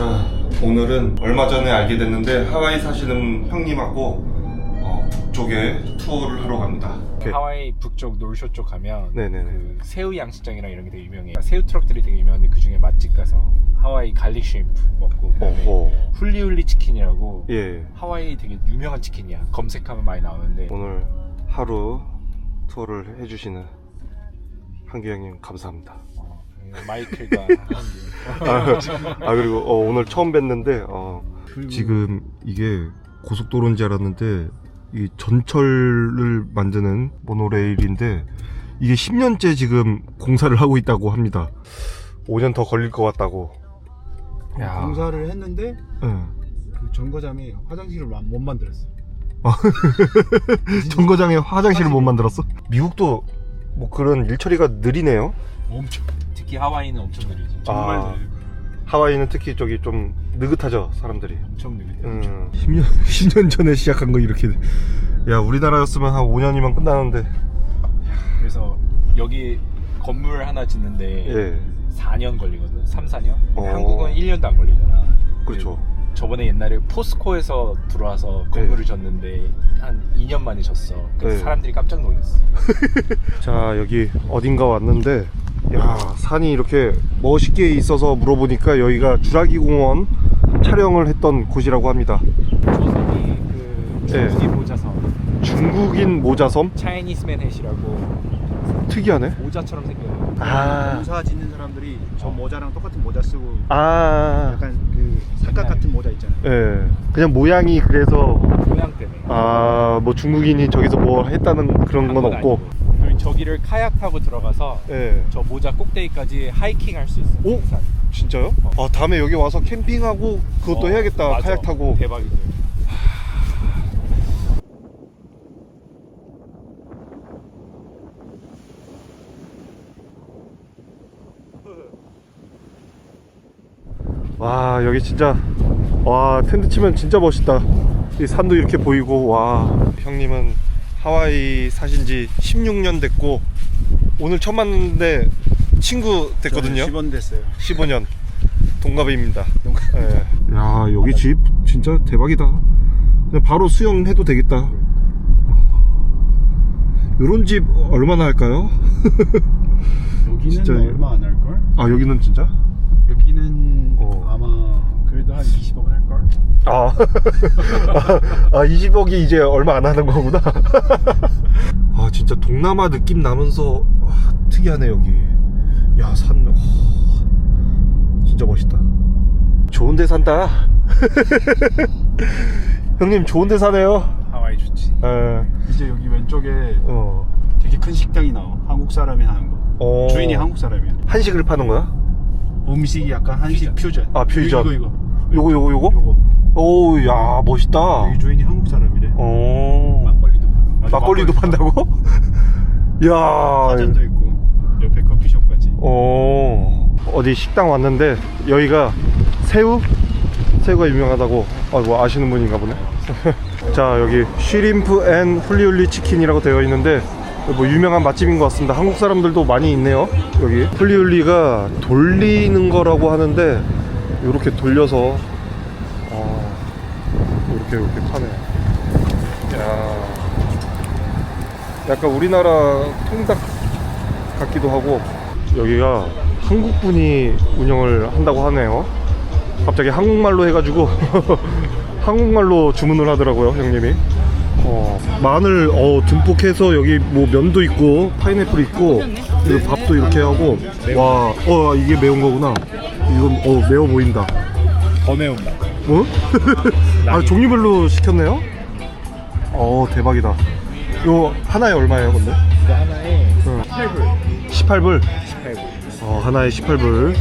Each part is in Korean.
자, 오늘은 얼마 전에 알게 됐는데 하와이 사시는 형님하고 어, 북쪽에 투어를 하러 갑니다. 오케이. 하와이 북쪽 놀쇼 쪽 가면 네네네. 그 새우 양식장이랑 이런 게 되게 유명해요. 새우 트럭들이 되게 유명한데 그 중에 맛집 가서 하와이 갈릭 쉼프 먹고 그다음에 어허. 훌리훌리 치킨이라고 예. 하와이 되게 유명한 치킨이야. 검색하면 많이 나오는데 오늘 하루 투어를 해주시는 한규 형님 감사합니다. 어, 마이클과 한규. 아 그리고 어, 오늘 처음 뵀는데 어, 지금 이게 고속도로인 줄 알았는데 이 전철을 만드는 모노레일인데 이게 10년째 지금 공사를 하고 있다고 합니다. 5년 더 걸릴 것 같다고. 야. 공사를 했는데 응. 그 정거장에 화장실을 마- 못 만들었어. 정거장에 화장실을 못 만들었어? 미국도 뭐 그런 일처리가 느리네요. 엄청 특히 하와이는 엄청 느리지. 정말 아. 느려요. 하와이는 특히 저기 좀 느긋하죠 사람들이. 엄청 느리대. 음, 10년 10년 전에 시작한 거 이렇게. 야 우리나라였으면 한 5년이면 끝나는데. 그래서 여기 건물 하나 짓는데 예. 4년 걸리거든. 3, 4년? 어. 한국은 1년도 안 걸리잖아. 그렇죠. 저번에 옛날에 포스코에서 들어와서 건물을 졌는데 한 2년 만에 졌어. 그래서 네. 사람들이 깜짝 놀랐어. 자 여기 어딘가 왔는데 야 산이 이렇게 멋있게 있어서 물어보니까 여기가 주라기 공원 촬영을 했던 곳이라고 합니다. 조선이 그 네. 중국인 모자섬, 중국인 모자섬 차이니스 맨햇이라고 특이하네. 모자처럼 생겨요. 아, 공사 짓는 사람들이 저 어. 모자랑 똑같은 모자 쓰고 아, 약간 그 삼각 같은 모자 있잖아요. 예, 그냥 모양이 그래서 모양 때문에. 아, 뭐 중국인이 저기서 뭐 했다는 그런 건 없고, 그리고 저기를 카약 타고 들어가서 예. 저 모자 꼭대기까지 하이킹 할 수 있어. 오? 등산. 진짜요? 아 다음에 여기 와서 캠핑하고 그것도 어, 해야겠다. 맞아. 카약 타고. 대박이죠. 와 여기 진짜 와 텐트 치면 진짜 멋있다. 이 산도 이렇게 보이고 와 형님은 하와이 사신 지 16년 됐고 오늘 처음 만났는데 친구 됐거든요. 10원 됐어요. 15년 동갑입니다. 예. 야 여기 집 진짜 대박이다. 그냥 바로 수영해도 되겠다. 이런 집 얼마나 할까요? 여기는 진짜 얼마 안 할 걸? 아 여기는 진짜? 여기는 한 20억 할 걸? 아, 아 20억이 이제 얼마 안 하는 거구나. 아 진짜 동남아 느낌 나면서 와, 특이하네 여기. 야 산, 와, 진짜 멋있다. 좋은데 산다. 형님 좋은데 사네요. 하와이 좋지. 에, 이제 여기 왼쪽에 어, 되게 큰 식당이 나와. 한국 사람이 하는 거. 어. 주인이 한국 사람이야. 한식을 파는 거야? 음식이 약간 한식 퓨전. 아, 퓨전. 이거 이거. 요거 요거 요거? 요거. 오, 야 멋있다. 여기 주인이 한국 사람이래. 어. 막걸리도. 맞아, 막걸리도 판다고? 야. 파전도 있고 옆에 커피숍까지. 어 어디 식당 왔는데 여기가 새우 새우가 유명하다고 아이고 아시는 분인가 보네 자 여기 쉬림프 앤 훌리훌리 치킨이라고 되어 있는데 뭐 유명한 맛집인 것 같습니다 한국 사람들도 많이 있네요 여기 훌리훌리가 돌리는 거라고 하는데 이렇게 돌려서 어, 이렇게 이렇게 파네 야 약간 우리나라 통닭 같기도 하고 여기가 한국 분이 운영을 한다고 하네요. 갑자기 한국말로 해가지고 한국말로 주문을 하더라고요, 형님이. 어, 마늘 어, 듬뿍 해서 여기 뭐 면도 있고 파인애플 있고 그리고 밥도 이렇게 하고 와, 어 이게 매운 거구나. 이건 어 매워 보인다. 더 매운다. 어? 아 종류별로 시켰네요. 어 대박이다. 요 하나에 얼마예요, 근데? 이거 하나에 응. 8불. 18불. 18불. 어 하나에 18불.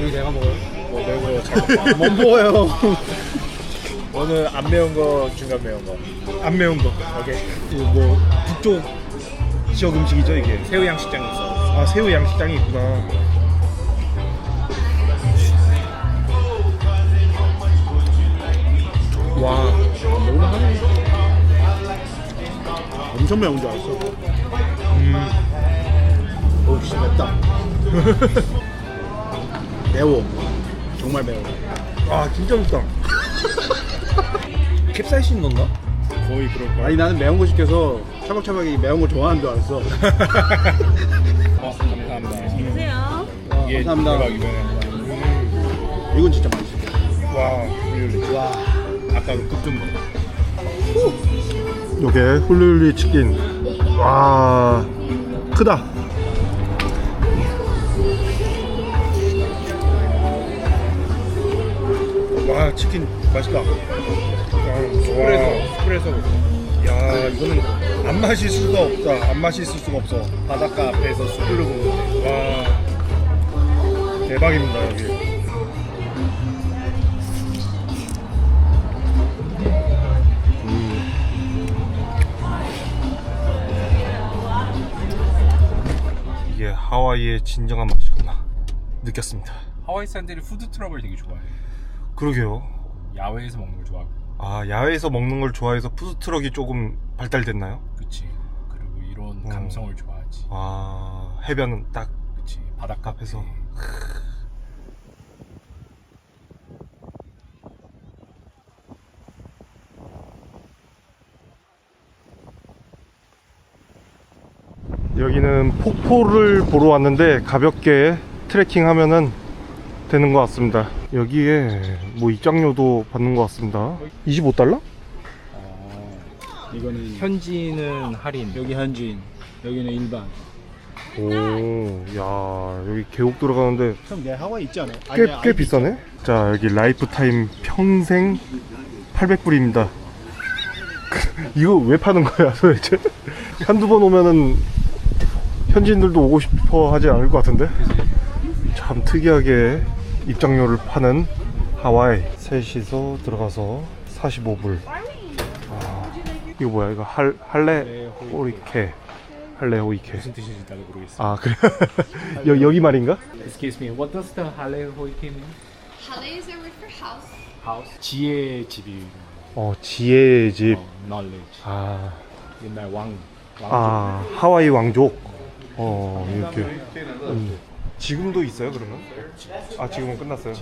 여기 내가 먹어요. 뭐 매운 거 잘. 못 먹어요. 오늘 안 매운 거, 중간 매운 거. 안 매운 거. 오케이. 이거 뭐 북쪽 지역 음식이죠 이게. 새우 양식장 있어. 아 새우 양식장이 있구나. 와. 먹을만하네. 엄청 매운 줄 알았어. 음. 오, 진짜 맵다. 매워. 정말 매워. 아 진짜 맵다 캡사이신 넣나? 거의 그럴 거야. 아니 나는 매운 거 시켜서 차박차박이 매운 거 좋아하는 줄 알았어. 어, 감사합니다. 드세요. 이게 감사합니다. 대박 유명한 이건 진짜 맛있어. 거. 와. 와. 아까 그급좀 요게 훌리훌리 치킨 와 크다. 와 치킨 맛있다. 스프레소, 스프레소. 야 이거는 안 마실 수가 없다. 안 마실 수가 없어. 바닷가 앞에서 숯불로 먹는데. 와. 대박입니다 여기 하와이의 진정한 맛이구나 느꼈습니다 하와이 사람들이 푸드 트러블 되게 좋아해. 그러게요 야외에서 먹는 걸 좋아하고. 아 야외에서 먹는 걸 좋아해서 푸드 트럭이 조금 발달됐나요? 그치. 그리고 이런 어. 감성을 좋아하지. 아 해변은 딱 그치. 바닷가 앞에서. 앞 여기는 폭포를 보러 왔는데 가볍게 트레킹 하면은 되는 것 같습니다. 여기에 뭐 입장료도 받는 것 같습니다. 25달러? 이거는 현지는 할인. 여기 현지인, 여기는 일반. 오, 야 여기 계곡 들어가는데 형, 내 하와이 있지 않아? 꽤, 꽤 비싸네? 자 여기 라이프타임 평생 800불입니다 이거 왜 파는 거야 도대체? 한두 번 오면은 현지인들도 오고 싶어 하지 않을 것 같은데? 참 특이하게 입장료를 파는 하와이 셋이서 들어가서 45불 아, 이거 뭐야 이거 할, 할레 호이케 할레 호이케 무슨 뜻인지 나도 모르겠어. 아 그래? 여, 여기 말인가? Excuse me, what does the 할레 호이케 mean? Halle is a word for house. House. 지혜의 집이. 어 지혜의 집 어, knowledge. 아, 옛날 왕. 왕. 아 하와이 왕족 어 이렇게 음. 지금도 있어요 그러면? 아 지금은 끝났어요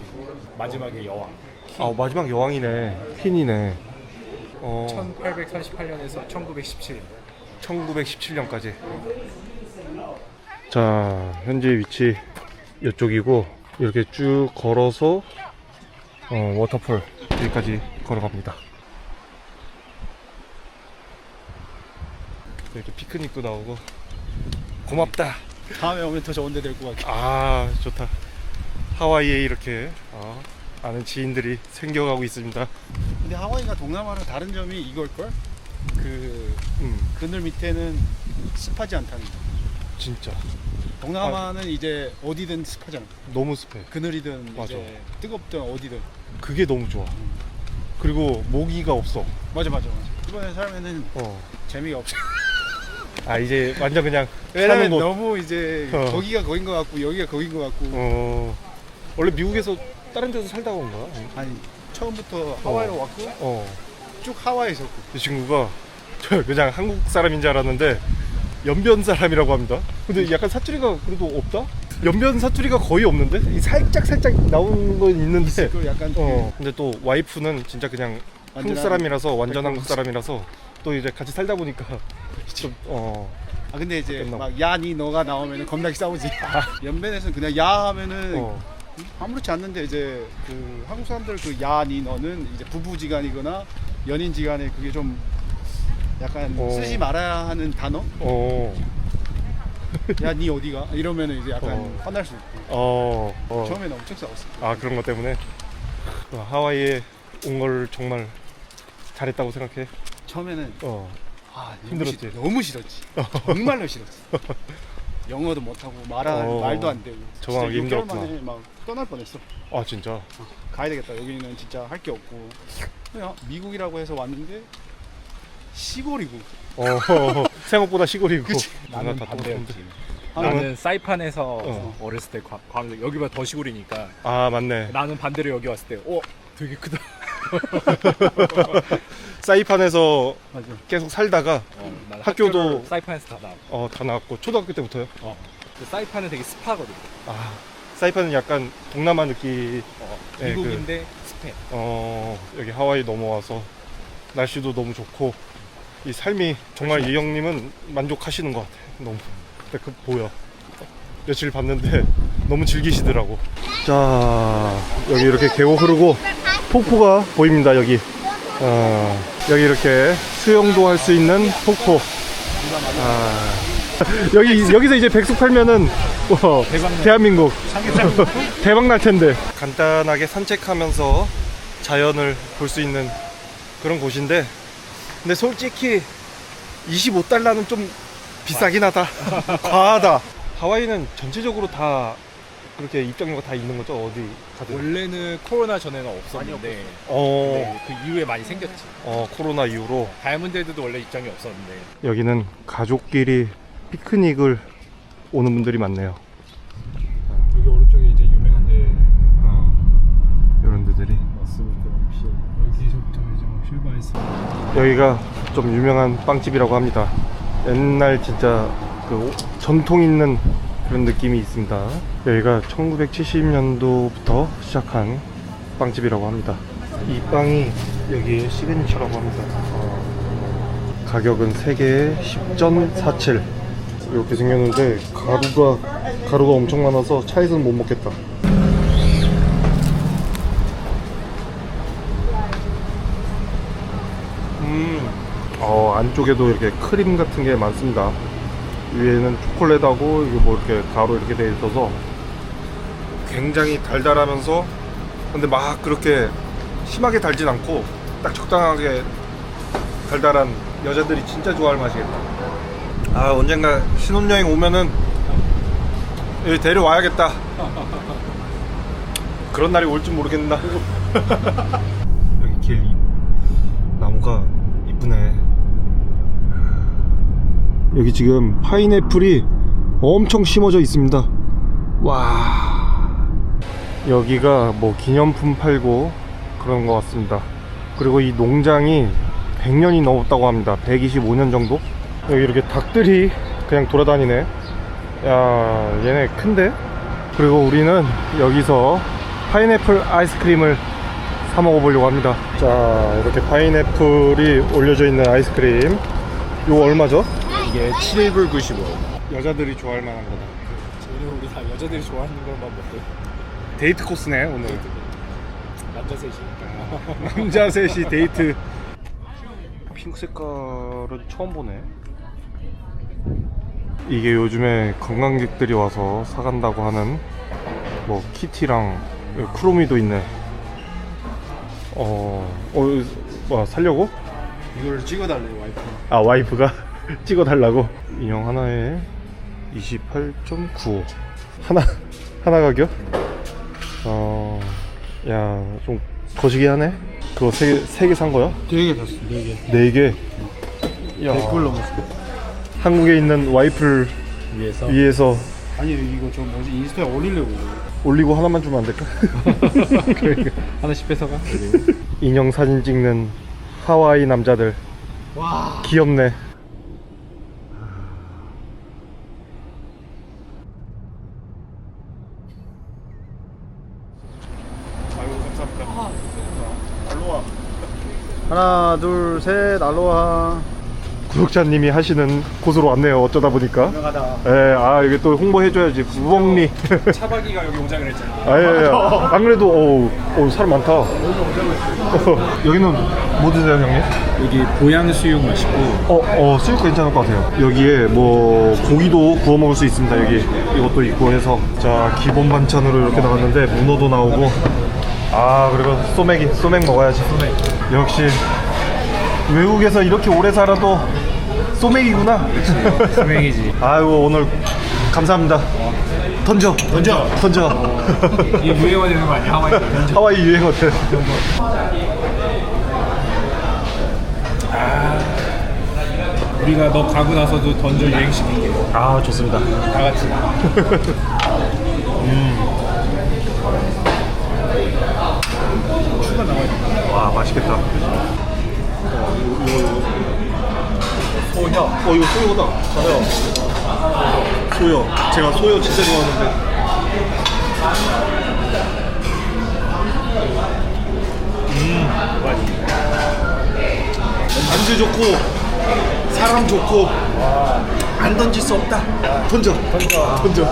마지막에 여왕. 아 마지막 여왕이네 퀸이네 어 1838년에서 1917. 1917년까지 자 현재 위치 이쪽이고 이렇게 쭉 걸어서 어, 워터폴 여기까지 걸어갑니다 이렇게 피크닉도 나오고 고맙다 다음에 오면 더 좋은 데 될 것 같아. 아 좋다 하와이에 이렇게 어, 아는 지인들이 생겨가고 있습니다 근데 하와이가 동남아랑 다른 점이 이걸걸? 그 음 그늘 밑에는 습하지 않다는 거. 진짜 동남아는 이제 어디든 습하잖아. 너무 습해 그늘이든 맞아. 이제 뜨겁든 어디든. 그게 너무 좋아 그리고 모기가 없어 맞아 맞아 맞아. 이번에 살면은 어. 재미가 없어. 아 이제 완전 그냥 왜냐면 사는 곳. 너무 이제 어. 거기가 거긴 것 같고 여기가 거긴 것 같고. 어 원래 미국에서 다른 데서 살다가 온 거야 아니 처음부터 하와이로 왔고 어. 쭉 하와이에 있었고. 이 친구가 저 그냥 한국 사람인 줄 알았는데 연변 사람이라고 합니다. 근데 약간 사투리가 그래도 없다? 연변 사투리가 거의 없는데? 이 살짝 살짝 나오는 건 있는데. 그 약간 어. 근데 또 와이프는 진짜 그냥 한국 완전한 사람이라서 완전 한국 사람이라서 또 이제 같이 살다 보니까 좀 어. 그, 아 근데 이제 끝나고. 막 야니 너가 나오면 겁나게 싸우지. 연변에서는 그냥 야 하면은 어. 아무렇지 않는데 이제 그 한국 사람들 그 야니 너는 이제 부부지간이거나 연인지간에 그게 좀 약간 어. 쓰지 말아야 하는 단어? 어. 야니 어디가? 이러면은 이제 약간 어. 화날 수 있고 어. 어. 처음에는 엄청 싸웠어. 아 그런 것 때문에 어, 하와이에 온 걸 정말 잘했다고 생각해. 처음에는 어. 아, 너무 힘들었지? 싫- 너무 싫었지. 정말로 싫었지. 영어도 못하고 말하, 어. 말도 안 되고. 적응하기 진짜 6개월 힘들었구나. 만에 막 떠날 뻔했어. 아 진짜. 가야 되겠다. 여기는 진짜 할 게 없고. 그냥 미국이라고 해서 왔는데 시골이고. 어. 생각보다 시골이고. 그치. 나는 다 반대였지. 아, 나는 사이판에서 어. 어 렸을 때 과- 광 여기보다 더 시골이니까 아 맞네. 나는 반대로 여기 왔을 때, 어, 되게 크다. 사이판에서 맞아. 계속 살다가 어, 난 학교도- 학교를 사이판에서 다 나와. 어, 다 나왔고 초등학교 때부터요. 어. 근데 사이판은 되게 습하거든. 아 사이판은 약간 동남아 느낌. 어, 네, 미국인데 습해. 습해. 어 여기 하와이 넘어와서 날씨도 너무 좋고 이 삶이 정말 이 형님은 만족하시는 것 같아. 너무 근데 그 보여. 며칠 봤는데 너무 즐기시더라고. 자 여기 이렇게 계곡 흐르고 폭포가 보입니다 여기. 어, 여기 이렇게 수영도 할 수 있는 폭포. 아, 여기 여기서 이제 백숙 팔면은 뭐, 대한민국 대박 날 텐데. 간단하게 산책하면서 자연을 볼 수 있는 그런 곳인데, 근데 솔직히 25달러는 좀 비싸긴 하다. 과하다. 하와이는 전체적으로 다 그렇게 입장료가 다 있는 거죠? 어디 가든. 원래는 코로나 전에는 없었는데 어, 네, 그 이후에 많이 생겼지. 어 코로나 이후로 다이아몬드헤드도 원래 입장이 없었는데 여기는 가족끼리 피크닉을 오는 분들이 많네요. 여기 오른쪽에 이제 유명한데 이런 데들이. 맞습니다. 여기서부터 이제 뭐 실바이스. 여기가 좀 유명한 빵집이라고 합니다. 옛날 진짜 그 오- 전통 있는 그런 느낌이 있습니다. 여기가 1970년도부터 시작한 빵집이라고 합니다. 이 빵이 여기의 시그니처라고 합니다. 어, 가격은 3개에 10.47 이렇게 생겼는데 가루가 가루가 엄청 많아서 차에서는 못 먹겠다. 음, 어, 안쪽에도 이렇게 크림 같은 게 많습니다. 위에는 초콜릿하고 이게 뭐 이렇게 가루 이렇게 돼 있어서 굉장히 달달하면서 근데 막 그렇게 심하게 달진 않고 딱 적당하게 달달한 여자들이 진짜 좋아할 맛이겠다. 아 언젠가 신혼여행 오면은 여기 데려와야겠다. 그런 날이 올줄 모르겠나. 여기 길 이- 나무가 이쁘네. 여기 지금 파인애플이 엄청 심어져 있습니다. 와. 여기가 뭐 기념품 팔고 그런 것 같습니다. 그리고 이 농장이 100년이 넘었다고 합니다. 125년 정도? 여기 이렇게 닭들이 그냥 돌아다니네. 야, 얘네 큰데? 그리고 우리는 여기서 파인애플 아이스크림을 사 먹어보려고 합니다. 자, 이렇게 파인애플이 올려져 있는 아이스크림. 이거 얼마죠? 이게 7불 95. 여자들이 좋아할 만한 거다. 오늘 우리 다 여자들이 좋아하는 것만 먹고 데이트 코스네, 오늘. 남자 셋이. 남자 셋이 데이트. 핑크 색깔은 처음 보네. 이게 요즘에 관광객들이 와서 사간다고 하는 뭐 키티랑 크로미도 있네. 어, 어, 뭐 살려고? 이걸 찍어달래요 와이프. 아 와이프가 찍어달라고 인형 하나에 28.95 하나 하나 가격? 어 야 좀 거시기 하네 그거 세개세 개 산 거야? 되게 샀어. 되게. 네 개. 야 댓글 넘었어. 한국에 있는 와이프를 위에서 위해서 아니 이거 저 뭐지 인스타에 올리려고. 올리고 하나만 주면 안 될까? 그러니까 하나씩 뺏어가. 인형 사진 찍는 하와이 남자들 와. 귀엽네. 아이고 감사합니다. 알로하. 하나 둘 셋 알로하. 구독자님이 하시는 곳으로 왔네요. 어쩌다 보니까. 유명하다. 예, 아 이게 또 홍보해줘야지. 무봉리. 차박이가 여기 오자 그랬잖아. 아, 예, 예. 안 그래도 어우, 어우 사람 많다. 여기는 뭐 드세요, 형님? 여기 보양 수육 맛있고 어, 어, 수육 괜찮을 것 같아요. 여기에 뭐 고기도 구워 먹을 수 있습니다. 여기 이것도 있고 해서 자 기본 반찬으로 이렇게 나왔는데 문어도 나오고 아 그리고 소맥이 소맥 먹어야지. 소맥. 역시 외국에서 이렇게 오래 살아도 소맥이구나. 수맥이지. 아이고 오늘 감사합니다. 던져, 던져, 던져. 이게 유행어 되는 거 아니야 하와이? 하와이 유행어들. 우리가 너 가고 나서도 던져 유행시킬게. 아 좋습니다. 다 같이. 와 맛있겠다. 소혀. 어 이거 소혀다. 잘해요. 소혀. 제가 소혀 진짜 좋아하는데. 음 맛있 안주 좋고 사람 좋고 안 던질 수 없다. 던져. 던져. 던져.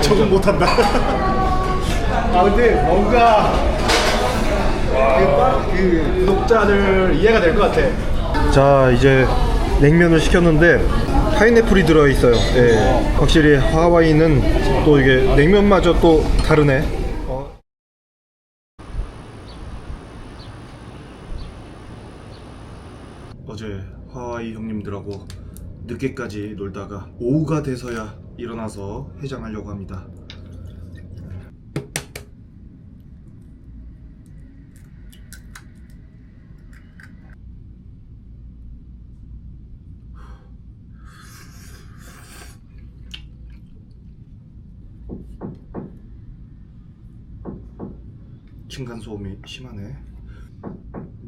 적응 못한다. 아 근데 뭔가 그, 그 구독자들 이해가 될 것 같아. 자 이제 냉면을 시켰는데 파인애플이 들어 있어요. 예. 확실히 하와이는 또 이게 냉면마저 또 다르네. 어. 어제 하와이 형님들하고 늦게까지 놀다가 오후가 돼서야 일어나서 해장하려고 합니다. 층간 소음이 심하네.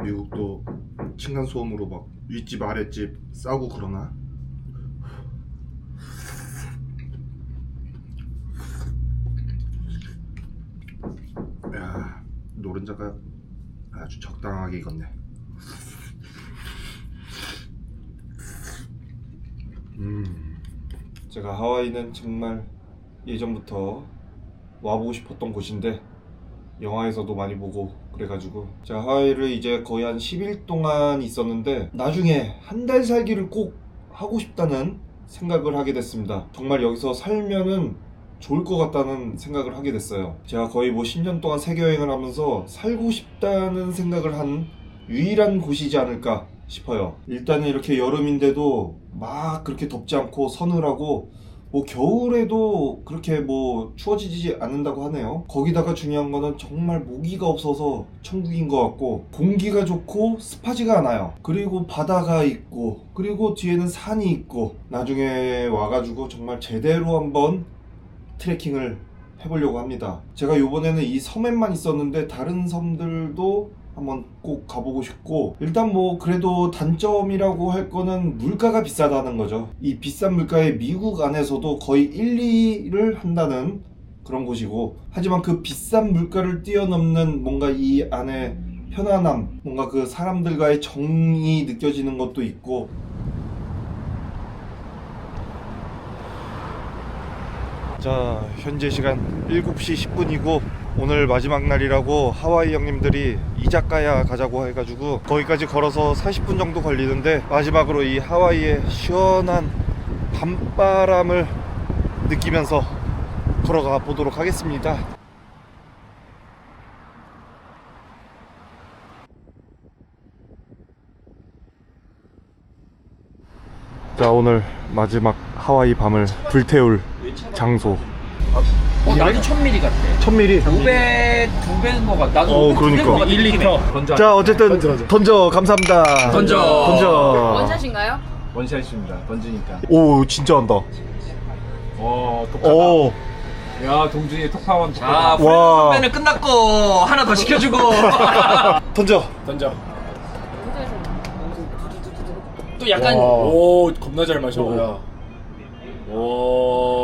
미국도 층간 소음으로 막 윗집 아랫집 싸고 그러나? 야 노른자가 아주 적당하게 익었네. 음, 제가 하와이는 정말 예전부터 와보고 싶었던 곳인데 영화에서도 많이 보고 그래가지고 제가 하와이를 이제 거의 한 10일 동안 있었는데 나중에 한 달 살기를 꼭 하고 싶다는 생각을 하게 됐습니다. 정말 여기서 살면은 좋을 것 같다는 생각을 하게 됐어요. 제가 거의 뭐 10년 동안 세계 여행을 하면서 살고 싶다는 생각을 한 유일한 곳이지 않을까 싶어요. 일단은 이렇게 여름인데도 막 그렇게 덥지 않고 서늘하고 뭐 겨울에도 그렇게 뭐 추워지지 않는다고 하네요. 거기다가 중요한 거는 정말 모기가 없어서 천국인 것 같고 공기가 좋고 습하지가 않아요. 그리고 바다가 있고 그리고 뒤에는 산이 있고 나중에 와가지고 정말 제대로 한번 트레킹을 해보려고 합니다. 제가 요번에는 이 섬에만 있었는데 다른 섬들도 한번 꼭 가보고 싶고 일단 뭐 그래도 단점이라고 할 거는 물가가 비싸다는 거죠. 이 비싼 물가에 미국 안에서도 거의 1, 2를 한다는 그런 곳이고 하지만 그 비싼 물가를 뛰어넘는 뭔가 이 안에 편안함, 뭔가 그 사람들과의 정이 느껴지는 것도 있고 자 현재 시간 7시 10분이고 오늘 마지막 날이라고 하와이 형님들이 이자카야 가자고 해가지고 거기까지 걸어서 40분 정도 걸리는데 마지막으로 이 하와이의 시원한 밤바람을 느끼면서 걸어가 보도록 하겠습니다. 자 오늘 마지막 하와이 밤을 불태울 장소 어, 나도 1000ml 같아. 1000ml 500, 2배인 것 같아. 나도 어, 500, 2배인 그러니까. 것 같아. 1리터. 던져. 자 어쨌든 던져, 감사합니다 던져. 던져 원샷인가요? 원샷입니다. 던지니까. 오 진짜 한다 어, 똑하다. 오 야, 동준이 톡파원. 프레드 와. 선배는 끝났고, 하나 더 시켜주고. 던져 던져. 또 약간, 오, 겁나 잘 마셔. 야. 오.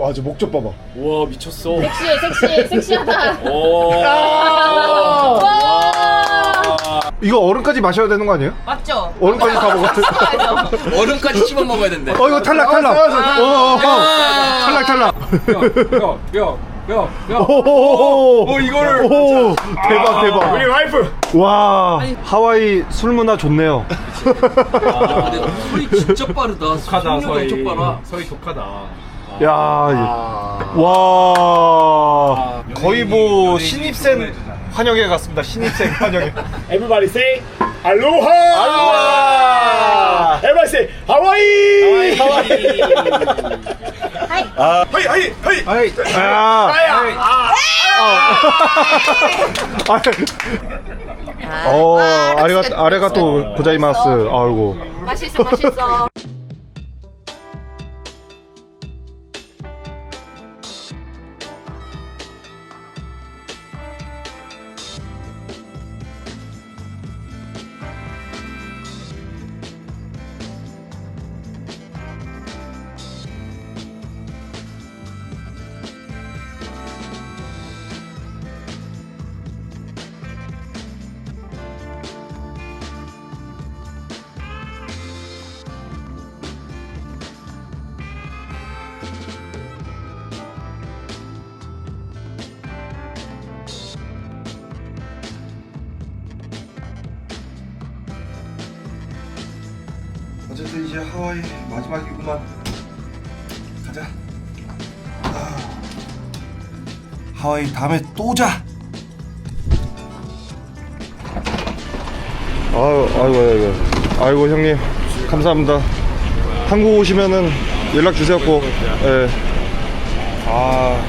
와 저 목젖 봐봐. 우와, 미쳤어. 섹시해, 섹시해, 섹시하다. 오. 와. 이거 얼음까지 마셔야 되는 거 아니에요? 맞죠? 얼음까지 다 먹었어 얼음까지 씹어 먹어야 된대. 어 이거 탈락 탈락 어, 어, 어. 탈락 탈락 뼈, 뼈, 뼈, 뼈. 오, 오, 이거를. 오 대박 대박 우리 와이프. 와 하와이 술 문화 좋네요 아, 근데 소리 진짜 빠르다. 독하다, 속력이 서희. 엄청 빨라. 서희 독하다. 야, 이- 와, 거의 뭐 신입생 환영회 같습니다. 신입생 환영회. Everybody say aloha. 알로하. Everybody say Hawaii. 아, 하이 하이 하이. 아, 아, 어, 아래가 아래가 또 고자이마스. 아이고. 맛있어, 맛있어. 이제 하와이 마지막이구만. 가자. 아. 하와이 다음에 또 자. 아유, 아이고, 아이고, 아이고 형님 감사합니다. 한국 오시면은 연락 주세요 꼭. 예. 아.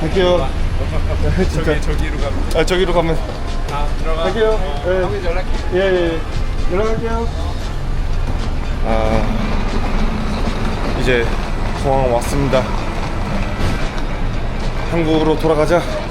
할게요. 진짜. 저기로 가면 아 저기로 가면. 다 들어가. 할게요. 예. 연락해. 예, 예. 연락할게요. 아, 이제 공항 왔습니다. 한국으로 돌아가자.